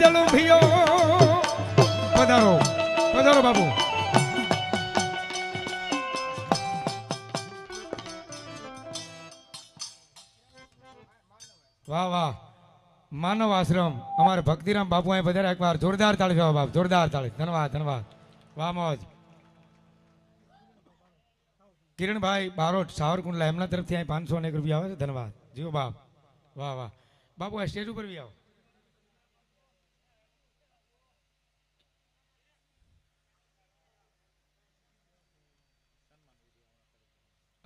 જળું ભીયો પધારો પધારો બાબુ વાહ વાહ. માનવ આશ્રમ. અમારે ભક્તિરામ બાપુ અહીં બધા એકવાર જોરદાર તાળી જવાબ બાપ, જોરદાર તાળી. ધન્યવાદ ધન્યવાદ. વાહ, મોજ. કિરણભાઈ બારોટ, સાવરકુંડલા એમના તરફથી અહીં પાંચસો અનેક રૂપિયા આવે છે. ધન્યવાદ. જીઓ બાપ. વાહ વાહ. બાપુ, આ સ્ટેજ ઉપર બી આવો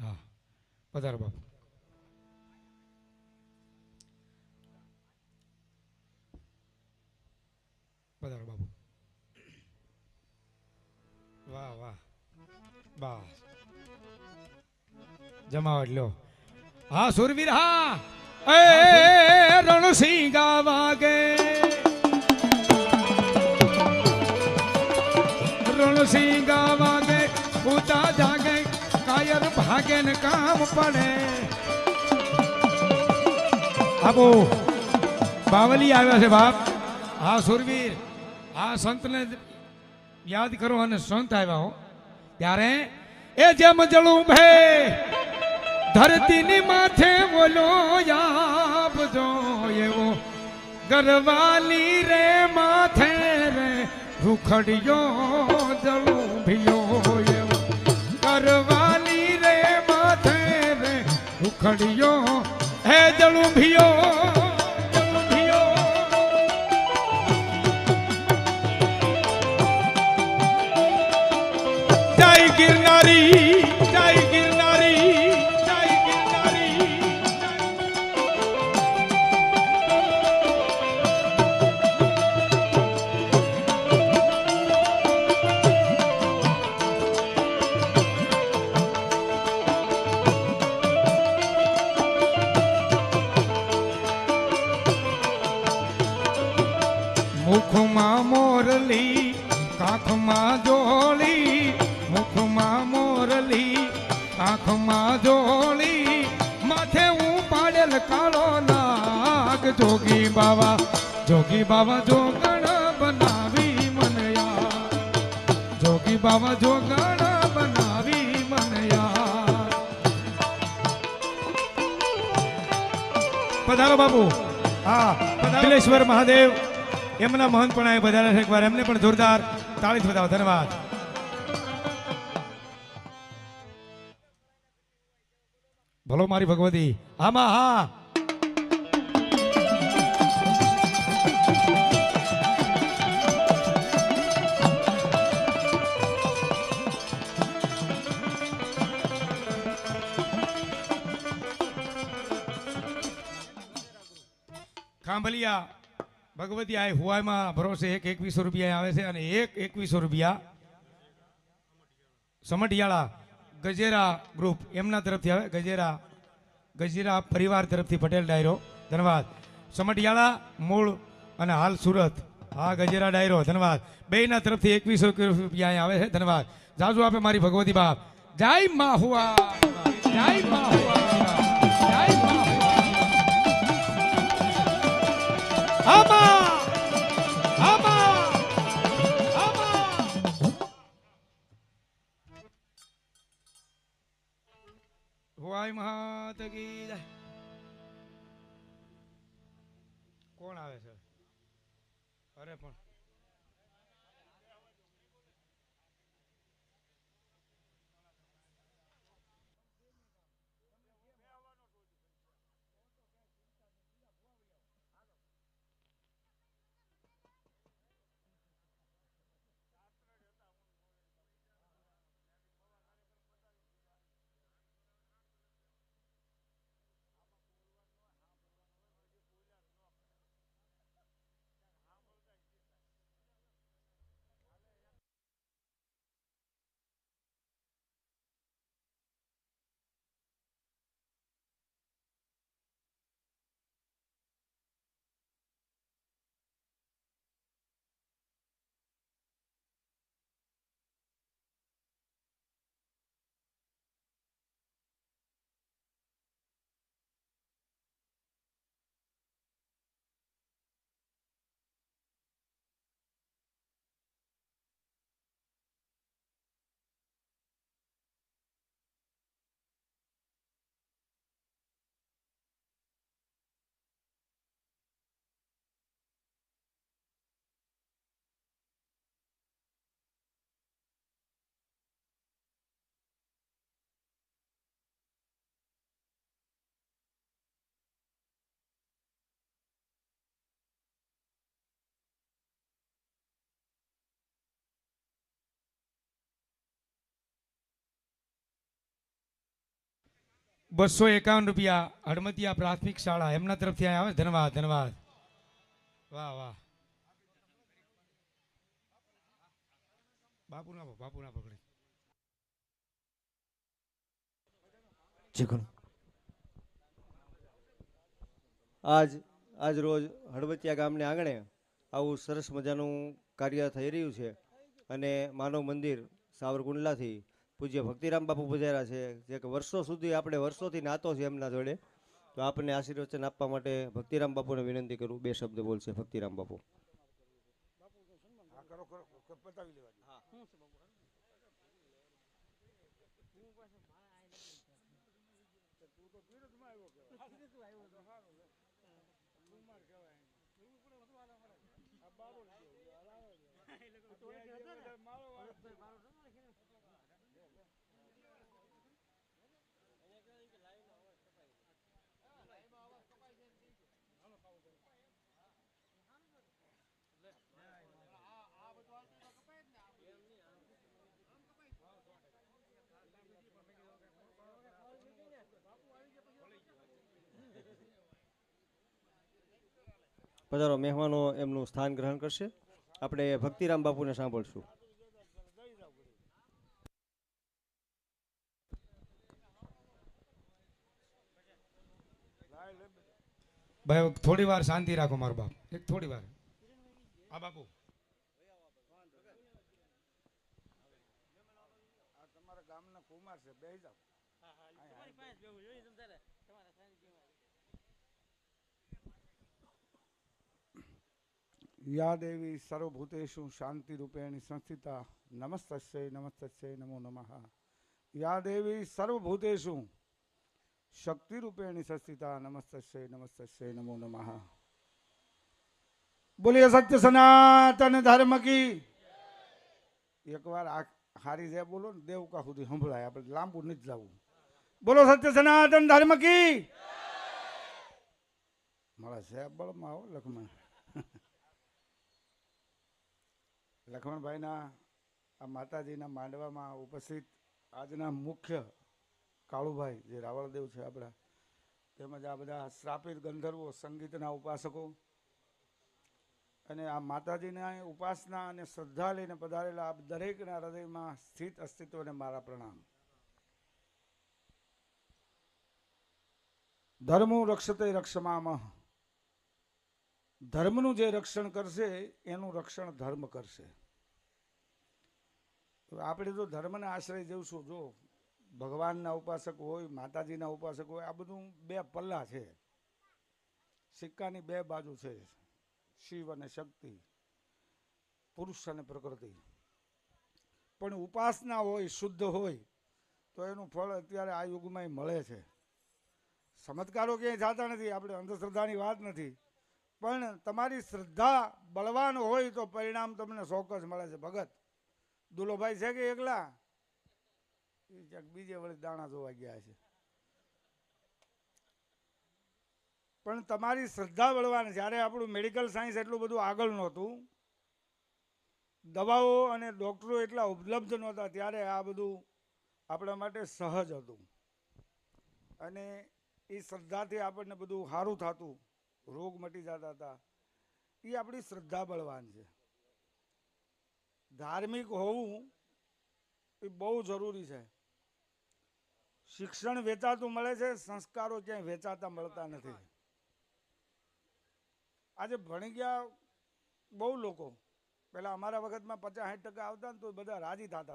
હા પધારો બાપુ. વધારે બાપુ. વાહ વાહ. બસ. જમાવટ લ્યો હા, સુરવીર, હા. એ રણસિંહ વાગે. રણસિંહ વાગે. ઉતા જાગે કાયર ભાગે ને કામ પડે. બાબુ બાવલી આવ્યા છે બાપ. હા, સુરવીર. આ સંતને યાદ કરો અને સંત આવ્યા હો. ત્યારે એ જેમ જળું ભે, ધરતીની માથે બોલો આપજો એવો ગરવાલી રે માથે રે, રૂખડિયો જળું ભીયો. રૂખડિયો હે જળું ભીયો જળું ભીયો જય ગિરનારી જય ગિરનારી નાગ જોગી બાવા જોગી બાવા જોગણ બનાવી મનયા. જોગી બાવા જોગણ બનાવી મનયા. પધારો બાબુ હા પધારેશ્વર મહાદેવ એમના મહંત પણ અહીં બધા છે એકવાર એમને પણ જોરદાર તાળી બતાવો ધન્યવાદ. ભલો મારી ભગવતી. આમાં હા ખાંભલિયા ભગવતી આ હુવાઈમાં ભરોસે એક એકવીસો રૂપિયા આવે છે અને એક એકવીસો રૂપિયા સમઢિયાળા ગજેરા ગ્રુપ એમના તરફથી આવે. ગજેરા ગજેરા પરિવાર તરફથી પટેલ ડાયરો. ધન્યવાદ. સમઢિયાળા, મૂળ અને હાલ સુરત. હા, ગજેરા ડાયરો. ધન્યવાદ. બેયના તરફથી એકવીસો રૂપિયા આવે છે. ધન્યવાદ. જાજુ આપે મારી ભગવતી બાપ. જય મા હુઆ જય મા છે. અરે પણ બસો એકાવન રૂપિયા હડમતિયા પ્રાથમિક શાળા, એમના તરફથી આવે. ધન્યવાદ ધન્યવાદ. વાહ વાહ. બાપુ ના આજ આજ રોજ હળવતિયા ગામને આંગણે આવું સરસ મજાનું કાર્ય થઈ રહ્યું છે. અને માનવ મંદિર સાવરકુંડલાથી પૂજ્ય ભક્તિરામ બાપુ પધાર્યા છે જે કે વર્ષો સુધી આપણે વર્ષોથી નાતો છે એમના જોડે તો આપણને આશીર્વચન આપવા માટે ભક્તિરામ બાપુને વિનંતી કરું બે શબ્દ બોલશે ભક્તિરામ બાપુ. પધારો મહેમાનો એમનું સ્થાન ગ્રહણ કરશે. આપણે ભક્તિરામ બાપુને સાંભળશું. ભાઈ થોડી વાર શાંતિ રાખો મારો બાપ. એક થોડી વાર. આ બાપુ યા દેવી સર્વભૂતેષુ શાંતિરૂપેણ સંસ્થિતા નમસ્તસ્ય નમસ્તસ્ય નમો નમઃ યા દેવી સર્વભૂતેષુ શક્તિરૂપેણ સંસ્થિતા નમસ્તસ્ય નમસ્તસ્ય નમો નમઃ બોલીએ સત્ય સનાતન ધર્મ કી એકવાર આ હારી જાય બોલો ને દેવકા સુધી સંભળાય આપણે લાંબુ નથી જવું બોલો સત્ય સનાતન ધર્મ કી મારા સાહેબ બળમાં આવો લખમણ લખમણભાઈના, આ માતાજીના માંડવામાં ઉપસ્થિત આજના મુખ્ય કાળુભાઈ જે રાવળદેવ છે આપણા, તેમજ આ બધા શ્રાપિત ગંધર્વો, સંગીતના ઉપાસકો અને આ માતાજીના ઉપાસના અને શ્રદ્ધા લઈને પધારેલા આપ દરેકના હૃદયમાં સ્થિત અસ્તિત્વને મારા પ્રણામ. ધર્મો રક્ષતે રક્ષમામહ ધર્મનું જે રક્ષણ કરશે, એનું રક્ષણ ધર્મ કરશે. તો આપણે તો ધર્મને આશ્રય જઈશું જો ભગવાનના ઉપાસક હોય, માતાજીના ઉપાસક હોય, આ બધું બે પલ્લા છે. સિક્કાની બે બાજુ છે. શિવ અને શક્તિ, પુરુષ અને પ્રકૃતિ. પણ ઉપાસના હોય, શુદ્ધ હોય, તો એનું ફળ અત્યારે આ યુગમાં મળે છે. ચમત્કારો ક્યાંય થતા નથી, આપણે અંધશ્રદ્ધાની વાત નથી. પણ તમારી શ્રદ્ધા બળવાન હોય તો પરિણામ તમને ચોક્કસ મળે છે. ભગત દુલોભાઈ છે કે એકલા? બીજે વળી દાણા જોવા ગયા છે. પણ તમારી શ્રદ્ધા બળવાન જ્યારે આપણું મેડિકલ સાયન્સ એટલું બધું આગળ નહોતું, દવાઓ અને ડૉક્ટરો એટલા ઉપલબ્ધ નહોતા, ત્યારે આ બધું આપણા માટે સહજ હતું. અને એ શ્રદ્ધાથી આપણને બધું સારું થતું, રોગ મટી જતા હતા. એ આપણી શ્રદ્ધા બળવાન છે. ધાર્મિક હોવું એ બહુ જરૂરી છે. શિક્ષણ વેચાતું મળે છે, સંસ્કારો ક્યાંય વેચાતા મળતા નથી. આજે ભણી ગયા બહુ લોકો. પહેલાં અમારા વખતમાં પચાસ સાઠ ટકા આવતા ને તો બધા રાજી થતા